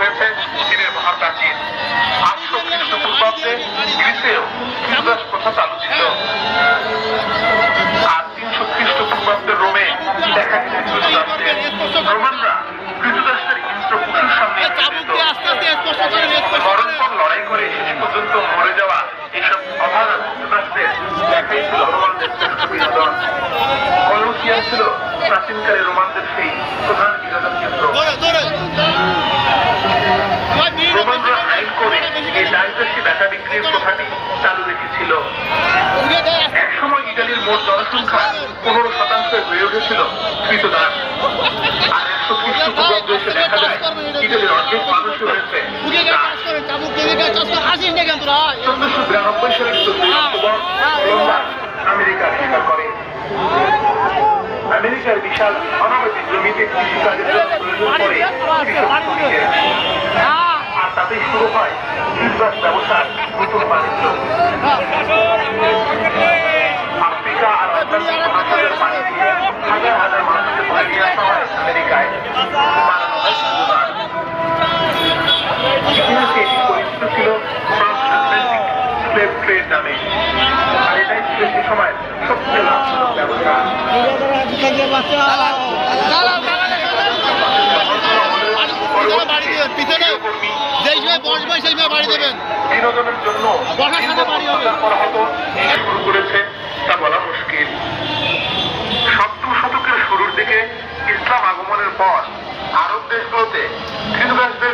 হয়েছে চীনের মহাপ্রাচীন। আটশো খ্রিস্টপূর্বাব্দে গ্রিসেও ক্রিস্তুদাস প্রথা চালু ছিল আর তিনশো খ্রিস্টপূর্বাব্দের রোমে দেখা গেছে রোমানরা হিংস্র পশুর সামনে মরণপণ লড়াই করে শেষ পর্যন্ত মরে যাওয়া এইসব অভাগা ক্রিস্তুদাসদের দেখাই ছিল রোমানদের শ্রেষ্ঠ বিনোদন। কলুসিয়াম ছিল প্রাচীনকালে রোমানদের সেই প্রধান বিনোদন কেন্দ্র। জনসংখ্যা পনেরো শতাংশ হয়ে উঠেছিল কৃতদাস। আর একশো খ্রিস্টপূর্বাব্দে এসে দেখা যায় ইটালির অর্ধেক মানুষই হয়েছে। চোদ্দশো বিরানব্বই সালের চোদ্দই অক্টোবর আমেরিকা করে। আমেরিকার বিশাল অনাবৃত জমিতে কৃষিকাজের প্রয়োজন পড়ে আর তাতেই শুরু হয় কৃষিবাস ব্যবসার নতুন বাণিজ্য। ইতিহাসে এটি পরিচিত ছিল স্লেভ ট্রেড নামে আর এটাই ছিল সে সময় সবচেয়ে লাভজনক ব্যবসা বিনোদনের জন্য। করা হতো পর আরব দেশগুলোতে খ্রিস্টবাসদের